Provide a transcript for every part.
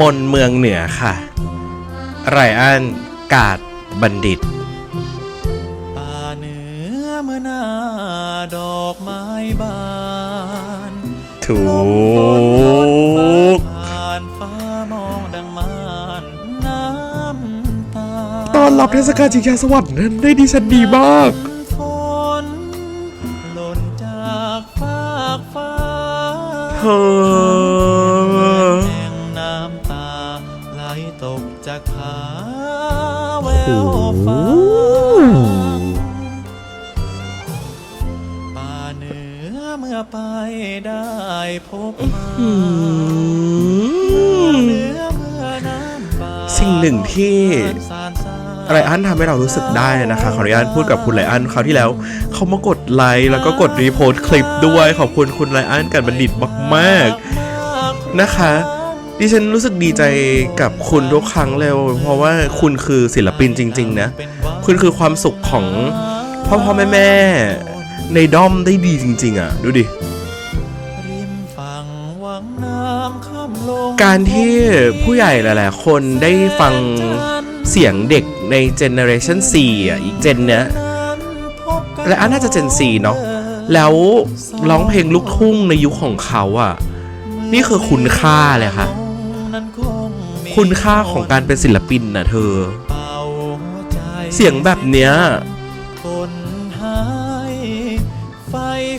มนเมืองเหนือค่ะ ไรอันกาดบัณฑิต ป่าเหนือเมื่อหน้าดอกไม้บานถูกผ่านฟ้ามองดังมานน้ำตาตอนรับเทศกาลชิงช้าสวรรค์นั้นได้ดิฉันดีมาก ฝนหล่นจากฟากฟ้า เธอ ฟ้าป่าเหนือเมื่อไปได้พบมาเหนือเมื่อน้ำป่าสิ่งหนึ่งที่ไรอันทำให้เรารู้สึกได้เลยนะคะขออนุญาตพูดกับคุณไรอันคราวที่แล้ว เขามากดไลค์แล้วก็กดรีโพสต์คลิปด้วย ขอบคุณคุณไรอันกันบัณฑิตมากๆนะคะ ดิฉันรู้สึกดีใจกับคุณทุกครั้งเลยเพราะว่าคุณคือศิลปินจริง ๆ นะ คุณคือความสุขของพ่อพ่อแม่แม่ในด้อมได้ดีจริง ๆ อะ ดูดิ การที่ผู้ใหญ่หลาย ๆ คนได้ฟังเสียงเด็กในเจเนอเรชัน4อะ อีกเจนเนี้ยและอันน่าจะเจน4เนาะแล้วร้องเพลงลูกทุ่งในยุคของเขาอะ นี่คือคุณค่าเลยค่ะ คุณค่าของการเป็นศิลปินน่ะเธอ เสียงแบบเนี้ยคนหายไฟ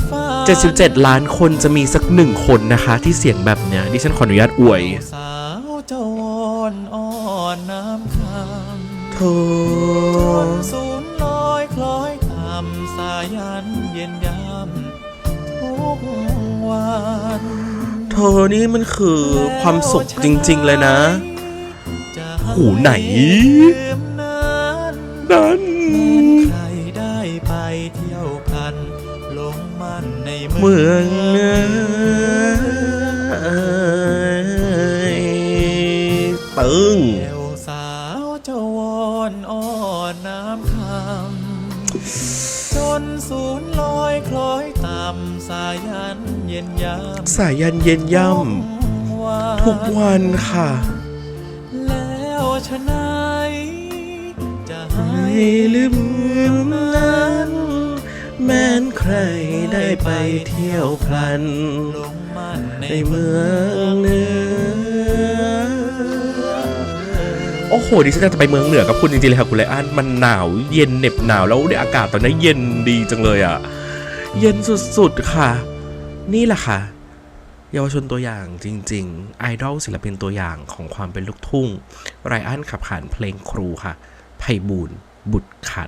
ฟ้า77 ล้านคนจะมีสักหนึ่งคนนะคะ ที่เสียงแบบเนี้ยดิฉันขออนุญาตอวยสาวเจ้าวอนอ่อนน้ำคำเธจอนสูนลอยคล้อยตามสายันเย็นยา ธอนี่มันคือความสุขจริง ๆ เลยนะ หูไหนลืมนั้นนั้นใครได้ไปเที่ยวพลันหลงมันในเมืองตึงสาวเจ้าวอนอ่อนน้ำคำ สูนลอยคล้อยตามสายันเย็นยามสายันเย็นย่วันำทุกวันค่ะ แล้วชะไหนจะให้ให้ลืมนั้น แม้นใครได้ไปเที่ยวพลัน หลงมันในในเมือง โอ้โหดิฉันอยากจะไปเมืองเหนือกับคุณจริงๆเลยค่ะคุณไลอ้อนมันหนาวเย็นเหน็บหนาวแล้วเดี๋ยวอากาศตอนนี้เย็นดีจังเลยอะ เย็นสุดๆค่ะ นี่แหละค่ะ เยาวชนตัวอย่างจริงๆ ไอดอลศิลปินตัวอย่างของความเป็นลูกทุ่งไรอันขับขานเพลงครูค่ะไพบูลบุตรขัด